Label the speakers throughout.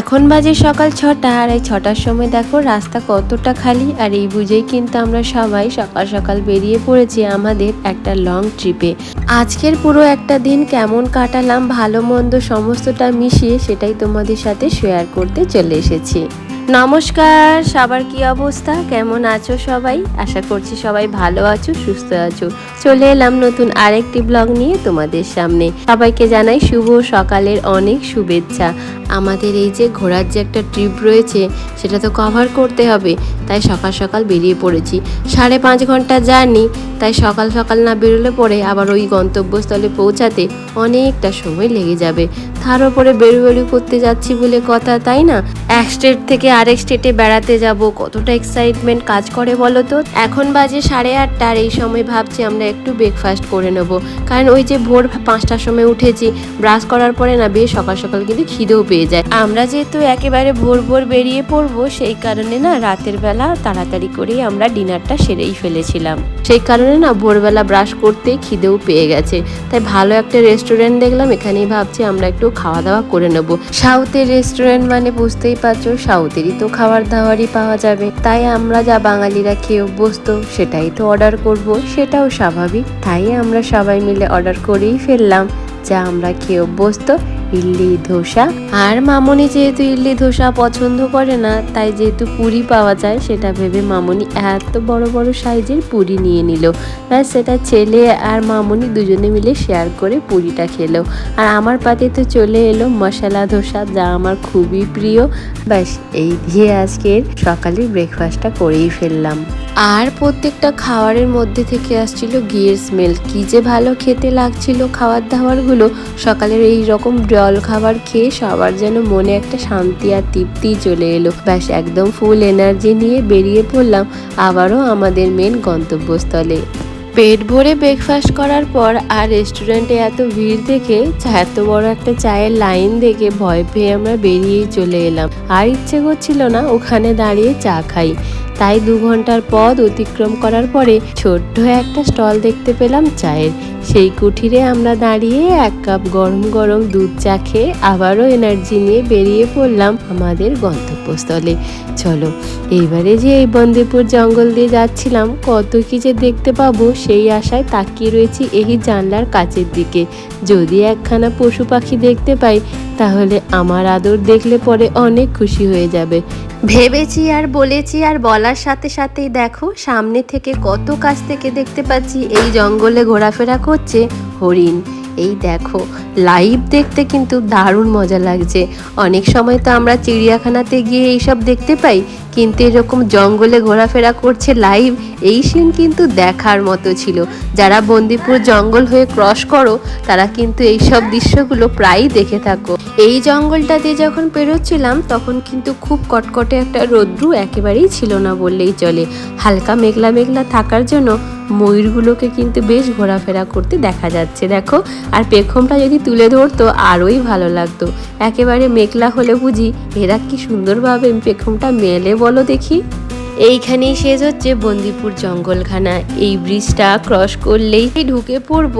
Speaker 1: এখন বাজে সকাল ছটা, আর এই ছটার সময় দেখো রাস্তা কতটা খালি, আর এই বুঝেই কিন্তু আমরা সবাই সকাল সকাল বেরিয়ে পড়েছি আমাদের একটা লং ট্রিপে আজকের পুরো একটা দিন কেমন কাটালাম, ভালো মন্দ সমস্তটা মিশিয়ে সেটাই তোমাদের সাথে শেয়ার করতে চলে এসেছি। নমস্কার, সবার কি অবস্থা? কেমন আছো সবাই? আশা করছি সবাই ভালো আছো, সুস্থ আছো। চলে এলাম নতুন আরেকটি ব্লগ নিয়ে তোমাদের সামনে। সবাইকে জানাই শুভ সকালের অনেক শুভেচ্ছা। আমাদের এই যে ঘোরার যে একটা ট্রিপ রয়েছে, সেটা তো কভার করতে হবে। তাই সকাল সকাল বেরিয়ে পড়েছি। সাড়ে পাঁচ ঘণ্টা জার্নি, তাই সকাল সকাল না বেরোলে পরে আবার ওই গন্তব্যস্থলে পৌঁছাতে অনেকটা সময় লেগে যাবে। তার উপরে বেরু বেরু করতে যাচ্ছি বলে কথা, তাই না? এক স্টেট থেকে আরেক স্টেটে বেড়াতে যাব, কতটা এক্সাইটমেন্ট কাজ করে বলো তো? এখন বাজে সাড়ে আটটা আর এই সময় ভাবছি আমরা একটু ব্রেকফাস্ট করে নেব। কারণ ওই যে ভোর পাঁচটার সময় উঠেছি ব্রাশ করার পরে না বেশ সকাল সকাল কিন্তু খিদেও পেয়ে যায়। আমরা যেহেতু একেবারে ভোর ভোর বেরিয়ে পড়ব, সেই কারণে না রাতের বেলা তাড়াতাড়ি করেই আমরা ডিনারটা সেরেই ফেলেছিলাম। সেই কারণে না ভোরবেলা ব্রাশ করতেই খিদেও পেয়ে গেছে। তাই ভালো একটা রেস্টুরেন্ট দেখলাম, এখানেই ভাবছি আমরা একটু খাওয়া দাওয়া করে নেব। সাউথের রেস্টুরেন্ট মানে বুঝতেই পারছ, সাউথেরই তো খাবার দাবারই পাওয়া যাবে। তাই আমরা যা বাঙালিরা খেয়ে অভ্যস্ত সেটাই তো অর্ডার করব, সেটাও স্বাভাবিক। তাই আমরা সবাই মিলে অর্ডার করেই ফেললাম, যা আমরা খেয়ে অভ্যস্ত ইডলি ধোসা। আর মামনি যেহেতু ইডলি ধোসা পছন্দ করে না, তাই যেহেতু পুরি পাওয়া যায়, সেটা ভেবে মামনি এত বড় বড় সাইজের পুরি নিয়ে নিল। ব্যাস, সেটা ছেলে আর মামনি দুজনে মিলে শেয়ার করে পুরিটা খেলো। আর আমার পাতে তো চলে এলো মশলা ধোসা, যা আমার খুবই প্রিয়। ব্যাস, এই দিয়ে আজকের সকালের ব্রেকফাস্টটা করেই ফেললাম। আর প্রত্যেকটা খাবারের মধ্যে থেকে আসছিল ঘিয়ের স্মেল কি যে ভালো খেতে লাগছিল খাবার দাবারগুলো। সকালের এই রকম জল খাবার খেয়ে সবার যেন মনে একটা শান্তি আর তৃপ্তি চলে এলো। ব্যাস, একদম ফুল এনার্জি নিয়ে বেরিয়ে পড়লাম আবারও আমাদের মেন গন্তব্যস্থলে। পেট ভরে ব্রেকফাস্ট করার পর আর রেস্টুরেন্টে এত ভিড় দেখে, এত বড় একটা চায়ের লাইন দেখে ভয় পেয়ে আমরা বেরিয়েই চলে এলাম। আর ইচ্ছে করছিল না ওখানে দাঁড়িয়ে চা খাই। তাই দু ঘণ্টার পথ অতিক্রম করার পরে ছোট্ট একটা স্টল দেখতে পেলাম চায়ের। সেই কুঠিরে আমরা দাঁড়িয়ে এক কাপ গরম গরম দুধ চা খেয়ে আবারও এনার্জি নিয়ে বেরিয়ে পড়লাম আমাদের গন্তব্যস্থলে। চলো, এইবারে যে এই বন্দেপুর জঙ্গল দিয়ে যাচ্ছিলাম, কত কি যে দেখতে পাবো সেই আশায় তাকিয়ে রয়েছি এই জানলার কাছের দিকে। যদি একখানা পশু পাখি দেখতে পাই, তাহলে আমার আদর দেখলে পরে অনেক খুশি হয়ে যাবে। ভেবেছি আর বলেছি আর বলার সাথে সাথেই দেখো, সামনে থেকে কত কাছ থেকে দেখতে পাচ্ছি এই জঙ্গলে ঘোরাফেরা করছে হরিণ। এই দেখো লাইভ দেখতে কিন্তু দারুণ মজা লাগছে। অনেক সময় তো আমরা চিড়িয়াখানাতে গিয়ে এইসব দেখতে পাই কিন্তু এরকম জঙ্গলে ঘোরাফেরা করছে লাইভ, এই সিন কিন্তু দেখার মতো ছিল। যারা বন্দিপুর জঙ্গল হয়ে ক্রস করো, তারা কিন্তু এইসব দৃশ্যগুলো প্রায়ই দেখে থাকো। এই জঙ্গলটা দিয়ে যখন পেরোচ্ছিলাম, তখন কিন্তু খুব কটকটে একটা রৌদ্রু একেবারেই ছিল না বললেই চলে। হালকা মেঘলা মেঘলা থাকার জন্য ময়ূরগুলোকে কিন্তু বেশ ঘোরাফেরা করতে দেখা যাচ্ছে, দেখো। আর পেখমটা যদি তুলে ধরতো, আরোই ভালো লাগতো। একেবারে মেঘলা হলে বুঝি, এরা কি সুন্দরভাবে পেখমটা মেলে বলো দেখি। এইখানেই শেষ হচ্ছে বন্দিপুর জঙ্গলখানা। এই ব্রিজটা ক্রস করলেই ঢুকে পড়ব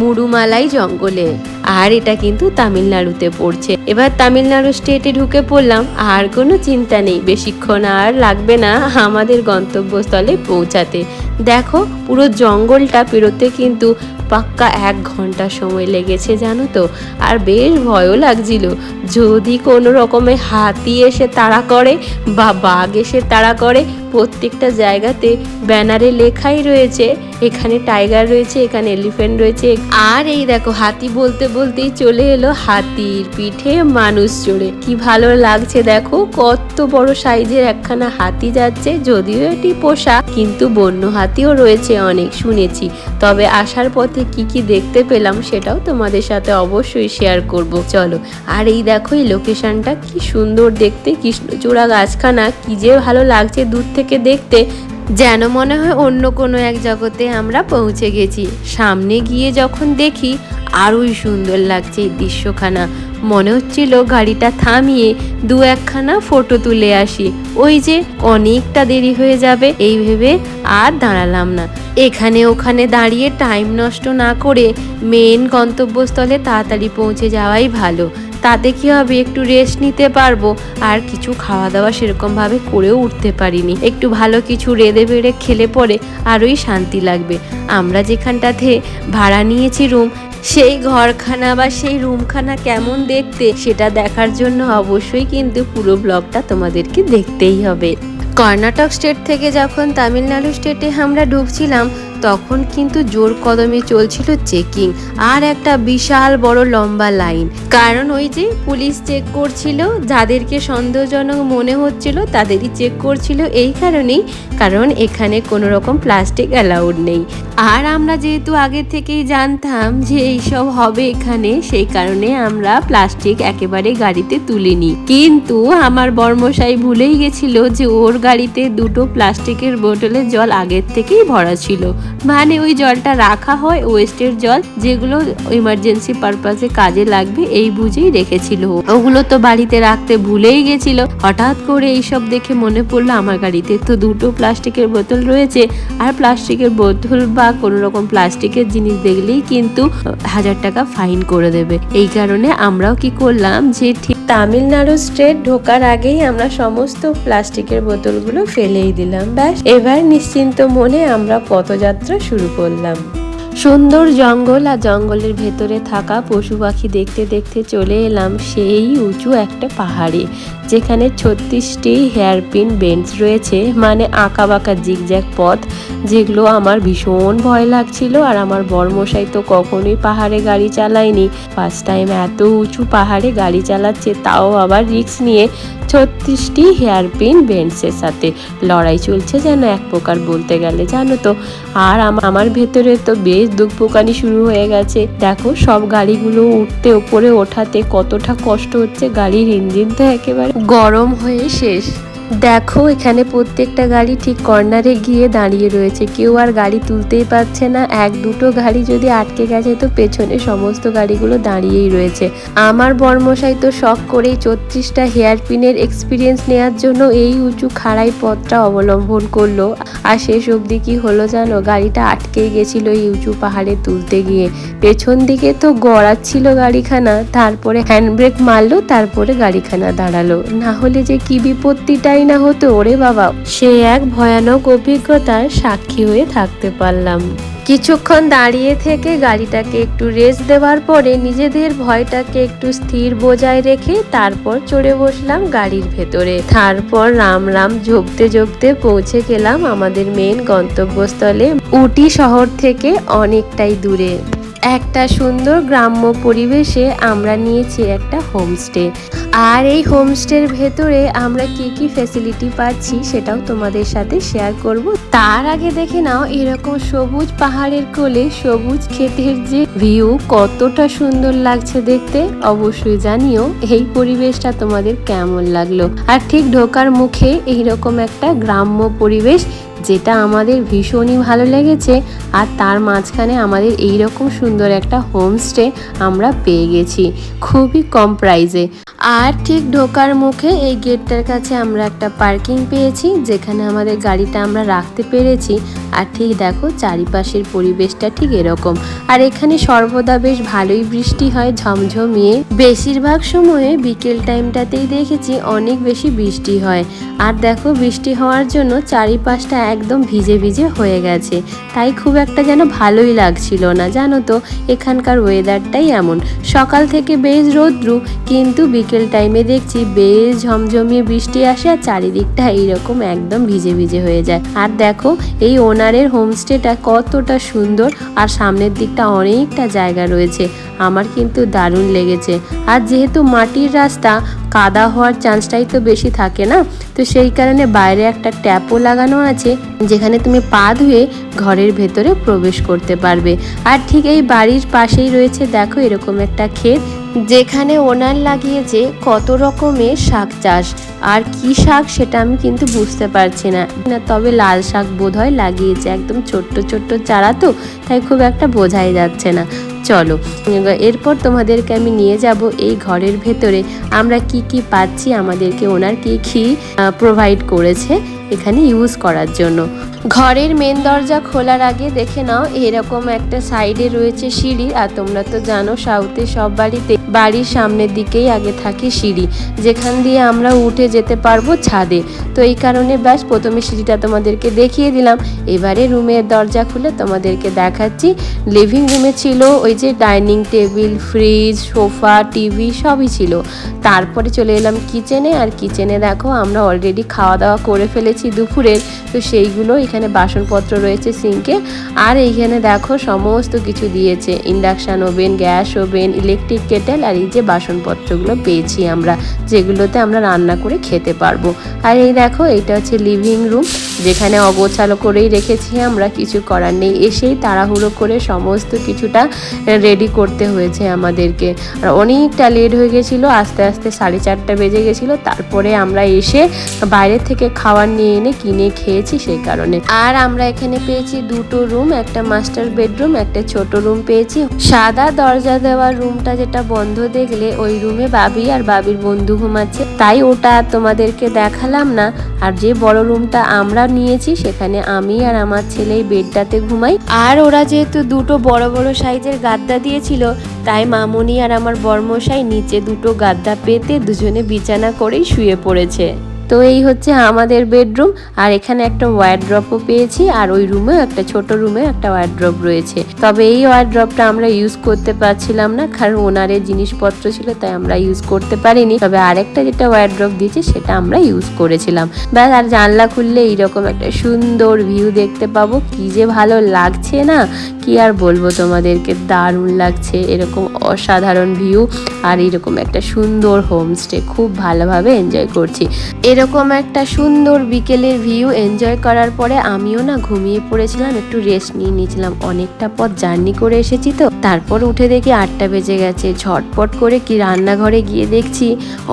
Speaker 1: মুরুমালাই জঙ্গলে। আর এটা কিন্তু তামিলনাড়ুতে পড়ছে। এবার তামিলনাড়ু স্টেটে ঢুকে পড়লাম, আর কোনো চিন্তা নেই, বেশিক্ষণ আর লাগবে না আমাদের গন্তব্যস্থলে পৌঁছাতে। দেখো, পুরো জঙ্গলটা পেরোতে কিন্তু পাক্কা এক ঘণ্টা সময় লেগেছে, জানো তো? আর বেশ ভয়ও লাগছিল। যদি কোনো রকমে হাতি এসে তাড়া করে বা বাঘ এসে তাড়া করে প্রত্যেকটা জায়গাতে ব্যানারে লেখাই রয়েছে। এখানে টাইগার রয়েছে, এখানে এলিফেন্ট রয়েছে। আর এই দেখো, হাতি বলতে বলতেই চলে এলো হাতির পিঠে মানুষ চড়ে। কি ভালো লাগছে দেখো, কত বড় সাইজের একখানা হাতি যাচ্ছে, যদিও এটি পোষা, কিন্তু বন্য হাতিও রয়েছে অনেক, শুনেছি। তবে আসার পথে কি কি দেখতে পেলাম সেটাও তোমাদের সাথে অবশ্যই শেয়ার করব। চলো, আর এই দেখো, এই লোকেশনটা কি সুন্দর দেখতে, কৃষ্ণচূড়া গাছখানা, কি যে ভালো লাগছে, দূর থেকে দেখতে যেন মনে হয় অন্য কোনো এক জগতে আমরা পৌঁছে গেছি। সামনে গিয়ে যখন দেখি আরোই সুন্দর লাগছে এই দৃশ্যখানা। মনে হচ্ছিল গাড়িটা থামিয়ে দু একখানা ফটো তুলে আসি। ওই যে অনেকটা দেরি হয়ে যাবে, এই ভেবে আর দাঁড়ালাম না। এখানে ওখানে দাঁড়িয়ে টাইম নষ্ট না করে মেন গন্তব্যস্থলে তাড়াতাড়ি পৌঁছে যাওয়াই ভালো। তাতে কি হবে? একটু রেস্ট নিতে পারব। আর কিছু খাওয়া দাওয়া সেরকমভাবে করেও উঠতে পারিনি। একটু ভালো কিছু রেঁধে বেড়ে খেলে পরে আরোই শান্তি লাগবে। আমরা যেখানটাতে ভাড়া নিয়েছি রুম সেই ঘরখানা বা সেই রুমখানা কেমন দেখতে, সেটা দেখার জন্য অবশ্যই কিন্তু পুরো ব্লগটা তোমাদেরকে দেখতেই হবে। কর্ণাটক স্টেট থেকে যখন তামিলনাড়ু স্টেটে আমরা ঢুকছিলাম তখন কিন্তু জোর কদমে চলছিল চেকিং আর একটা বিশাল বড় লম্বা লাইন। কারণ ওই যে পুলিশ চেক করছিল, যাদেরকে সন্দেহজনক মনে হচ্ছিল তাদেরই চেক করছিল এই কারণেই, কারণ এখানে কোনো রকম প্লাস্টিক অ্যালাউড নেই। আর আমরা যেহেতু আগে থেকেই জানতাম যে এইসব হবে এখানে, সেই কারণে আমরা প্লাস্টিক একেবারে গাড়িতে তুলিনি। কিন্তু আমার বর্মশাই ভুলেই গেছিল যে ওর গাড়িতে দুটো প্লাস্টিকের বোতলে জল আগের থেকেই ভরা ছিল। মানে ওই জলটা রাখা হয় ওয়েস্টের জল, যেগুলো ইমার্জেন্সি পারপাসে কাজে লাগবে, এই বুঝেই রেখেছিল ওগুলো তো বাড়িতে রাখতে ভুলেই গেছিল। হঠাৎ করে এইসব দেখে মনে পড়ল, আমার গাড়িতে তো দুটো প্লাস্টিকের বোতল রয়েছে। আর প্লাস্টিকের বোতল বা কোনো রকম প্লাস্টিকের জিনিস দেখলেই কিন্তু হাজার টাকা ফাইন করে দেবে। এই কারণে আমরাও কি করলাম যে ঠিক তামিলনাড়ু স্টেট ঢোকার আগেই আমরা সমস্ত প্লাস্টিকের বোতলগুলো ফেলেই দিলাম। ব্যাস, এবার নিশ্চিন্ত মনে আমরা পথযাত্রা শুরু করলাম। সুন্দর জঙ্গল আর জঙ্গলের ভেতরে থাকা পশু পাখি দেখতে দেখতে চলে এলাম সেই উঁচু একটা পাহাড়ে, যেখানে ছত্রিশটি হেয়ারপিন বেঞ্চ রয়েছে মানে আঁকা বাঁকা জিগজ্যাগ পথ, যেগুলো আমার ভীষণ ভয় লাগছিল আর আমার বরমশাই তো কখনোই পাহাড়ে গাড়ি চালায়নি। ফার্স্ট টাইম এত উঁচু পাহাড়ে গাড়ি চালাচ্ছে, তাও আবার রিক্স নিয়ে ছত্রিশটি হেয়ার পিন বেন্ডসের সাথে। লড়াই চলছে যেন এক প্রকার বলতে গেলে, জানো তো? আর আমার ভেতরে তো বেশ দুঃখ পোকানি শুরু হয়ে গেছে। দেখো, সব গাড়িগুলো উঠতে ওপরে ওঠাতে কতটা কষ্ট হচ্ছে। গাড়ির ইঞ্জিন তো একেবারে গরম হয়ে শেষ। দেখো, এখানে প্রত্যেকটা গাড়ি ঠিক কর্নারে গিয়ে দাঁড়িয়ে রয়েছে। কেউ আর গাড়ি তুলতেই পারছে না। এক দুটো গাড়ি যদি আটকে গেছে, তো পেছনে সমস্ত গাড়িগুলো দাঁড়িয়েই রয়েছে। আমার বর্মশাই তো শখ করেই চৌত্রিশটা হেয়ার পিনের এক্সপিরিয়েন্স নেওয়ার জন্য এই উঁচু খাড়াই পথটা অবলম্বন করল। আর শেষ অবধি কি হলো জানো? গাড়িটা আটকেই গেছিল এই উঁচু পাহাড়ে তুলতে গিয়ে। পেছন দিকে তো গড়াচ্ছিল গাড়িখানা, তারপরে হ্যান্ডব্রেক মারলো, তারপরে গাড়িখানা দাঁড়াল। না হলে যে কি বিপত্তিটাই না হতো? ওরে বাবা, সে এক ভয়ানক অভিজ্ঞতার সাক্ষী হয়ে থাকতে পারলাম। কিছুক্ষণ দাঁড়িয়ে থেকে গাড়িটাকে একটু রেস্ট দেওয়ার পরে নিজেদের ভয়টাকে একটু স্থির বজায় রেখে তারপর চড়ে বসলাম গাড়ির ভেতরে। তারপর রাম রাম ঝোপতে ঝোপতে পৌঁছে গেলাম আমাদের মেন গন্তব্যস্থলে। উটি শহর থেকে অনেকটাই দূরে। একটা সুন্দর গ্রাম্য পরিবেশে আমরা নিয়েছি একটা হোমস্টে। আর এই হোমস্টের ভেতরে আমরা কি কি ফ্যাসিলিটি পাচ্ছি সেটাও তোমাদের সাথে শেয়ার করব। তার আগে দেখে নাও, এরকম সবুজ পাহাড়ের কোলে সবুজ ক্ষেতের যে ভিউ কতটা সুন্দর লাগছে দেখতে। অবশ্যই জানিও, এই পরিবেশটা তোমাদের কেমন লাগল। আর ঠিক ঢোকার মুখে এইরকম একটা গ্রাম্য পরিবেশ যেটা আমাদের ভীষণই ভালো লেগেছে আর তার মাঝখানে আমাদের এই রকম সুন্দর একটা হোমস্টে আমরা পেয়ে গেছি। খুবই কম প্রাইজে আর ঠিক ঢোকার মুখে এই গেটটার কাছে আমরা একটা পার্কিং পেয়েছি, যেখানে আমাদের গাড়িটা আমরা রাখতে পেরেছি। আর ঠিক দেখো, চারিপাশের পরিবেশটা ঠিক এরকম। আর এখানে সর্বদা বেশ ভালোই বৃষ্টি হয়, ঝমঝমিয়ে। বেশিরভাগ সময়ে বিকেল টাইমটাতেই দেখেছি অনেক বেশি বৃষ্টি হয়। আর দেখো, বৃষ্টি হওয়ার জন্য চারিপাশটা একদম ভিজে ভিজে হয়ে গেছে। তাই খুব একটা যেন ভালোই লাগছিল না, জানো তো? এখানকার ওয়েদারটাই এমন। সকাল থেকে বেশ রৌদ্রু, কিন্তু বিকেল টাইমে দেখছি বেশ ঝমঝমিয়ে বৃষ্টি আসে আর চারিদিকটা এইরকম একদম ভিজে ভিজে হয়ে যায়। আর দেখো, এই ওনারের হোমস্টেটা কতটা সুন্দর আর সামনের দিকটা অনেকটা জায়গা রয়েছে। আমার কিন্তু দারুণ লেগেছে। আর যেহেতু মাটির রাস্তা, কাদা হওয়ার চান্সটাই তো বেশি থাকে না, তো সেই কারণে বাইরে একটা ট্যাপও লাগানো আছে, যেখানে তুমি পা ধুয়ে ঘরের ভেতরে প্রবেশ করতে পারবে। আর ঠিক এই বাড়ির পাশেই রয়েছে, দেখো এরকম একটা ক্ষেত যেখানে ওনার লাগিয়েছে কত রকমের শাক চাষ, আর কি শাক সেটা আমি কিন্তু বুঝতে পারছি না। না, তবে লাল শাক বোধহয় লাগিয়েছে, একদম ছোট্ট ছোট্ট চারা তো, তাই খুব একটা বোঝাই যাচ্ছে না। চলো, এরপর তোমাদেরকে আমি নিয়ে যাব এই ঘরের ভেতরে। আমরা কি কি পাচ্ছি আমাদেরকে ওনার কি কি প্রোভাইড করেছে এখানে ইউজ করার জন্য। ঘরের মেন দরজা খোলার আগে দেখে নাও, এরকম একটা সাইডে রয়েছে সিঁড়ি, আর তোমরা তো জানো সাউথে সব বাড়িতে বাড়ির সামনের দিকেই আগে থাকে সিঁড়ি, যেখান দিয়ে আমরা উঠে যেতে পারব ছাদে। তো এই কারণে ব্যাস, প্রথমে সিঁড়িটা তোমাদেরকে দেখিয়ে দিলাম। এবারে রুমের দরজা খুলে তোমাদেরকে দেখাচ্ছি। লিভিং রুমে ছিল ওই যে dining table fridge sofa TV সবই ছিল। তারপরে চলে এলাম কিচেনে আর কিচেনে দেখো আমরা অলরেডি খাওয়া দাওয়া করে ফেলেছি দুপুরের। তো সেইগুলো এখানে বাসনপত্র রয়েছে সিঙ্কে। আর এইখানে দেখো সমস্ত কিছু দিয়েছে। Induction oven, gas oven, electric kettle আর এই যে বাসনপত্রগুলো পেয়েছি আমরা, যেগুলোতে আমরা রান্না করে খেতে পারব। আর এই দেখো, এটা হচ্ছে লিভিং রুম, যেখানে অগোছালো করেই রেখেছি আমরা, কিছু করার নেই। এসেই তাড়াহুড়ো করে সমস্ত কিছুটা রেডি করতে হয়েছে আমাদেরকে। আর অনেকটা লেট হয়ে গেছিল, আস্তে আস্তে সাড়ে চারটা বেজে গেছিল, তারপরে আমরা এসে বাইরে থেকে খাবার নিয়ে এনে কিনে খেয়েছি সেই কারণে। আর আমরা এখানে পেয়েছি দুটো রুম, একটা মাস্টার বেডরুম, একটা ছোট রুম পেয়েছি। সাদা দরজা দেওয়া রুমটা যেটা বন্ধ দেখলে ওই রুমে বাবি আর বাবির বন্ধু ঘুমাচ্ছে। তাই ওটা তোমাদেরকে দেখালাম না। আর যে বড় রুমটা আমরা নিয়েছি, সেখানে আমি আর আমার ছেলে বেডটাতে ঘুমাই। আর ওরা যেহেতু দুটো বড় বড় সাইজের গাদ্দা দিয়েছিল, তাই মামুনি আর আমার বর্মশাই নিচে দুটো গাদ্দা পেতে দুজনে বিছানা করেই শুয়ে পড়েছে। তো এই হচ্ছে আমাদের বেডরুম, আর এখানে একটা ওয়ারড্রপও পেয়েছি, আর ওই রুমেও একটা ছোট রুমে একটা ওয়ারড্রপ রয়েছে। তবে এই ওয়ারড্রপটা আমরা ইউজ করতে পারছিলাম না, কারণ ওনারের জিনিসপত্র ছিল, তাই আমরা ইউজ করতে পারিনি। তবে আরেকটা যেটা ওয়ারড্রপ দিয়েছে, সেটা আমরা ইউজ করেছিলাম। ব্যাস, আর জানলা খুললে এইরকম একটা সুন্দর ভিউ দেখতে পাবো। কি যে ভালো লাগছে না? কি আর বলব তোমাদেরকে? দারুণ লাগছে, এরকম অসাধারণ ভিউ আর এরকম একটা সুন্দর হোমস্টে খুব ভালোভাবে এনজয় করছি। এরকম একটা সুন্দর বিকেলের ভিউ এনজয় করার পরে আমিও না ঘুমিয়ে পড়েছিলাম, একটু রেস্ট নিয়ে নিয়েছিলাম। অনেকটা পথ জার্নি করে এসেছি তো। তারপর উঠে দেখি আটটা বেজে গেছে। ঝটপট করে কি রান্নাঘরে গিয়ে দেখছি,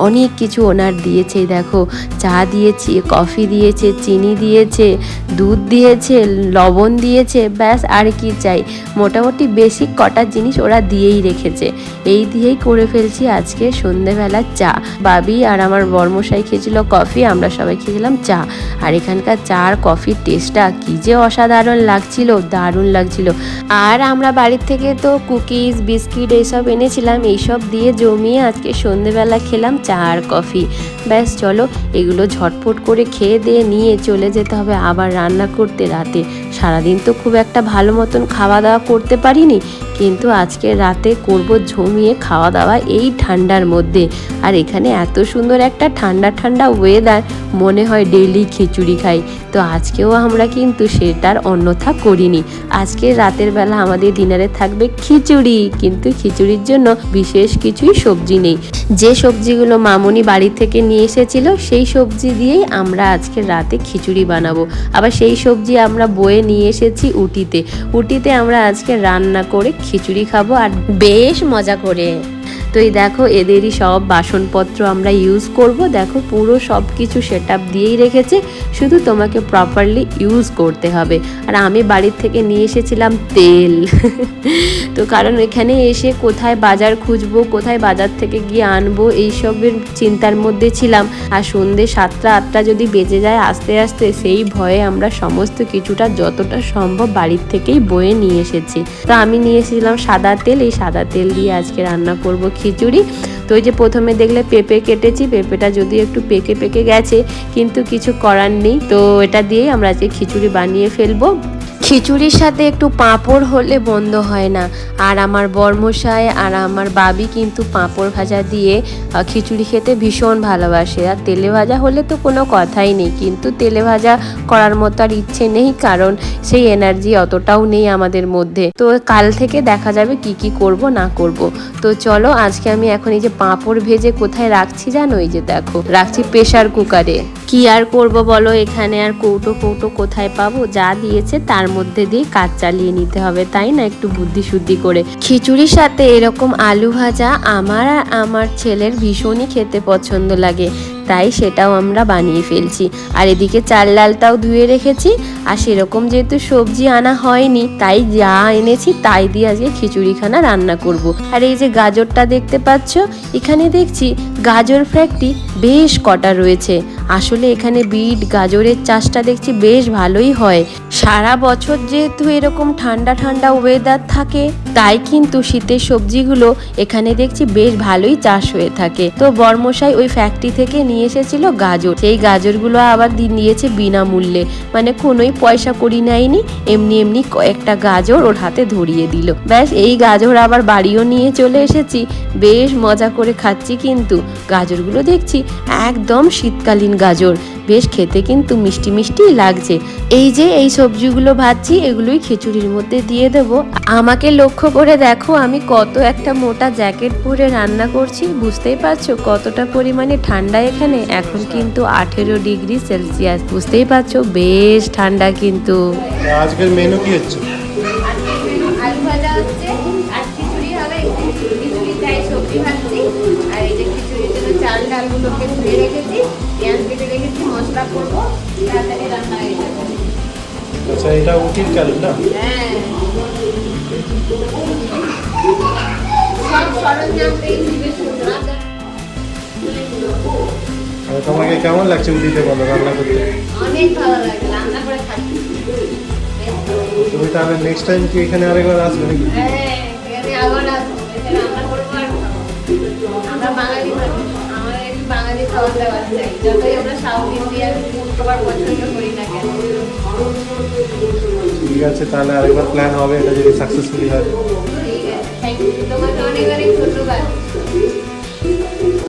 Speaker 1: অনেক কিছু ওনার দিয়েছে, দেখো। চা দিয়েছে, কফি দিয়েছে, চিনি দিয়েছে, দুধ দিয়েছে, লবণ দিয়েছে, ব্যাস, আর কি চাই। মোটামুটি বেসিক কটা জিনিস ওরা দিয়েই রেখেছে। এই দিয়েই করে ফেলছি আজকে সন্ধেবেলা চা। বাবি আর আমার বর্মশাই খেয়েছিল কফি। আমরা সবাই খেয়েছিলাম চা। আর এখানকার চা আর কফির টেস্টটা কি যে অসাধারণ লাগছিল, দারুণ লাগছিল। আর আমরা বাড়ির থেকে তো কুকিজ বিস্কিট এইসব এনেছিলাম, এইসব দিয়ে জমিয়ে আজকে সন্ধেবেলা খেলাম চা আর কফি। ব্যাস, চলো এগুলো ঝটপট করে খেয়ে দিয়ে নিয়ে চলে যেতে হবে, আবার রান্না করতে রাতে। সারাদিন তো খুব একটা ভালো মতন খাওয়া দাওয়া করতে পারিনি, কিন্তু আজকে রাতে করব ঝমিয়ে খাওয়া দাওয়া এই ঠান্ডার মধ্যে। আর এখানে এত সুন্দর একটা ঠান্ডা ঠান্ডা ওয়েদার মনে হয় ডেলি খিচুড়ি খাই। তো আজকেও আমরা কিন্তু সেটার অন্যথা করিনি। আজকে রাতের বেলা আমাদের ডিনারে থাকবে খিচুড়ি, কিন্তু খিচুড়ির জন্য বিশেষ কিছুই সবজি নেই। যে সবজিগুলো মামনি বাড়ি থেকে নিয়ে এসেছিল, সেই সবজি দিয়েই আমরা আজকে রাতে খিচুড়ি বানাবো। আবার সেই সবজি আমরা বয়ে নিয়ে এসেছি উটিতে। উটিতে আমরা আজকে রান্না করে খিচুড়ি খাব আর বেশ মজা করে। তো এই দেখো, এদেরই সব বাসনপত্র আমরা ইউজ করব। দেখো, পুরো সব কিছু সেট আপ দিয়েই রেখেছে। শুধু তোমাকে প্রপারলি ইউজ করতে হবে। আর আমি বাড়ির থেকে নিয়ে এসেছিলাম তেল। তো কারণ এখানে এসে কোথায় বাজার খুঁজবো, কোথায় বাজার থেকে গিয়ে আনব এইসবের চিন্তার মধ্যে ছিলাম। আর সন্ধে সাতটা, আটটা যদি বেজে যায় আস্তে আস্তে, সেই ভয়ে আমরা সমস্ত কিছুটা যতটা সম্ভব বাড়ির থেকেই বয়ে নিয়ে এসেছি। তো আমি নিয়ে এসেছিলাম সাদা তেল। এই সাদা তেল দিয়ে আজকে রান্না করব খিচুড়ি। তো ওই যে প্রথমে দেখলে পেঁপে কেটেছি, পেঁপেটা যদি একটু পেকে পেকে গেছে, কিন্তু কিছু করার নেই। তো এটা দিয়েই আমরা আজকে খিচুড়ি বানিয়ে ফেলব। খিচুড়ির সাথে একটু পাঁপড় হলে বন্ধ হয় না। আর আমার বর্মশাই আর আমার বাবি কিন্তু পাঁপড় ভাজা দিয়ে খিচুড়ি খেতে ভীষণ ভালোবাসে। আর তেলে ভাজা হলে তো কোনো কথাই নেই। কিন্তু তেলে ভাজা করার মতো আর ইচ্ছে নেই, কারণ সেই এনার্জি অতটাও নেই আমাদের মধ্যে। তো কাল থেকে দেখা যাবে কি কি করব, না করব। তো চলো, আজকে আমি এখন এই যে পাঁপড় ভেজে কোথায় রাখছি জানো? এই যে দেখো, রাখছি প্রেশার কুকারে কি আর করব বলো? এখানে আর কৌটো কৌটো কোথায় পাবো? যা দিয়েছে তার মধ্যে দিয়ে কাজ চালিয়ে নিতে হবে, তাই না? একটু বুদ্ধি শুদ্ধি করে। খিচুড়ির সাথে এরকম আলু ভাজা আমার আর আমার ছেলের ভীষণই খেতে পছন্দ লাগে, তাই সেটাও আমরা বানিয়ে ফেলছি। আর এদিকে চাল ডালটাও ধুয়ে রেখেছি, আর সেরকম যেহেতু সবজি আনা হয়নি, তাই যা এনেছি তাই দিয়ে আজকে খিচুড়িখানা রান্না করব। আর এই যে গাজরটা দেখতে পাচ্ছ, এখানে দেখছি গাজর ফ্যাক্টরি বেশ কটা রয়েছে। আসলে এখানে বিট, গাজরের চাষটা দেখছি বেশ ভালোই হয়। সারা বছর যেহেতু এরকম ঠান্ডা ঠান্ডা ওয়েদার থাকে, তাই কিন্তু শীতের সবজিগুলো এখানে দেখছি বেশ ভালোই চাষ হয়ে থাকে। তো বর্মশাই ওই ফ্যাক্টরি থেকে নিয়ে এসেছিল গাজর। সেই গাজরগুলো আবার দিয়ে দিয়েছে বিনামূল্যে। মানে কোনোই পয়সা করি নেয়নি, এমনি এমনি কয়েকটা গাজর ওর হাতে ধরিয়ে দিল। ব্যাস, এই গাজর আবার বাড়িও নিয়ে চলে এসেছি। বেশ মজা করে খাচ্ছি কিন্তু। গাজরগুলো দেখছি একদম শীতকালীন গাজর। বেশ খেতে কিন্তু মিষ্টি মিষ্টি লাগছে। এই যে এই সবজিগুলো ভাজছি এগুলোই খিচুড়ির মধ্যে দিয়ে দেব। আমাকে লক্ষ্য করে দেখো আমি কত একটা মোটা জ্যাকেট পরে রান্না করছি বুঝতেই পারছ? কতটা পরিমাণে ঠান্ডা এখানে? এখন কিন্তু আঠেরো ডিগ্রি সেলসিয়াস বুঝতেই পারছ? বেশ ঠান্ডা কিন্তু।
Speaker 2: আজকের মেনু কি হচ্ছে?
Speaker 1: আর খিচুড়ি হবে খিচুড়ি তাই সবজি ভাজছি। আর এই যে খিচুড়ির জন্য চাল ডালগুলোকে ধুয়ে রেখেছি। মশলা করব তাড়াতাড়ি রান্না হয়ে যাবে।
Speaker 2: আচ্ছা এটা উঠির চাল না?
Speaker 1: হ্যাঁ সব সরঞ্জাম
Speaker 2: তোমাকে কেমন লাগছে উঠিতে বলো রান্না করতে?
Speaker 1: অনেক ভালো লাগে রান্না করে খাচ্ছি।
Speaker 2: তুমি তাহলে নেক্সট টাইম কি এখানে আরেকবার আসবে নাকি?
Speaker 1: হ্যাঁ এখানে আবার আসব রান্না করব আর আমরা বাঙালি মানুষ। চাই যতই আমরা সাউথ ইন্ডিয়ান খাবার পছন্দ করি না কেন।
Speaker 2: ঠিক আছে তাহলে আরেকবার প্ল্যান হবে এটা যদি সাকসেসফুলি হয়।
Speaker 1: ঠিক আছে থ্যাংক ইউ তোমাকে অনেক অনেক ধন্যবাদ।